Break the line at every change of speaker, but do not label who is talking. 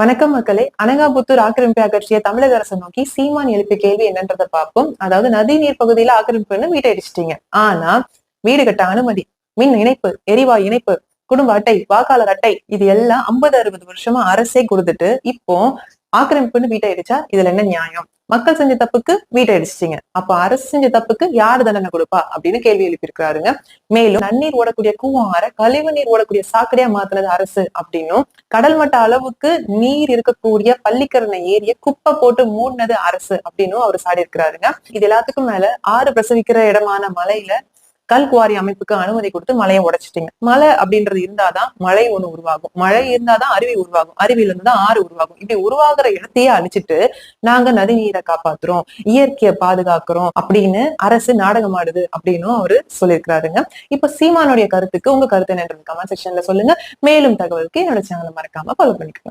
வணக்கம் மக்களே. அனகாபுத்தூர் ஆக்கிரமிப்பை அகற்றிய தமிழக அரசை நோக்கி சீமான் எழுப்பிய கேள்வி என்னன்றதை பார்ப்போம். அதாவது நதிநீர் பகுதியில ஆக்கிரமிப்புன்னு வீட்டை அடிச்சிட்டீங்க ஆனா வீடு கட்ட அனுமதி மின் இணைப்பு எரிவாயு இணைப்பு குடும்ப அட்டை வாக்காளர் அட்டை இது எல்லாம் ஐம்பது அறுபது வருஷமா அரசே கொடுத்துட்டு இப்போ ஆக்கிரமிப்புன்னு வீட்டை அடிச்சா இதுல என்ன நியாயம்? மக்கள் செஞ்ச தப்புக்கு வீட்டை அடிச்சிட்டீங்க அப்ப அரசு செஞ்ச தப்புக்கு யார் தண்டனை கொடுப்பா? அப்படின்னு கேள்வி எழுப்பியிருக்கிறாருங்க. மேலும் நன்னீர் ஓடக்கூடிய கூவார கழிவு நீர் ஓடக்கூடிய சாக்கடையா மாத்துனது அரசு அப்படின்னும் கடல் மட்ட அளவுக்கு நீர் இருக்கக்கூடிய பள்ளிக்கரணை ஏரிய குப்பை போட்டு மூடினது அரசு அப்படின்னும் அவர் சாடி இருக்கிறாருங்க இது எல்லாத்துக்கும் மேல ஆறு பிரசவிக்கிற இடமான மலையில கல் குவாரி அமைப்புக்கு அனுமதி கொடுத்து மலையை உடைச்சிட்டீங்க. மலை அப்படின்றது இருந்தாதான் மழை ஒண்ணு உருவாகும். மழை இருந்தாதான் அருவி உருவாகும். அருவியில இருந்து தான் ஆறு உருவாகும். இப்படி உருவாகிற இடத்தையே அழிச்சிட்டு நாங்க நதி நீரை காப்பாத்துறோம். இயற்கையை பாதுகாக்கிறோம் அப்படின்னு அரசு நாடகம் ஆடுது அப்படின்னும் அவரு சொல்லியிருக்கிறாருங்க. இப்ப சீமானுடைய கருத்துக்கு உங்க கருத்து என்னன்றது கமெண்ட் செக்ஷன்ல சொல்லுங்க. மேலும் தகவலுக்கு என்னோட சேனலை மறக்காம ஃபாலோ பண்ணிக்கோங்க.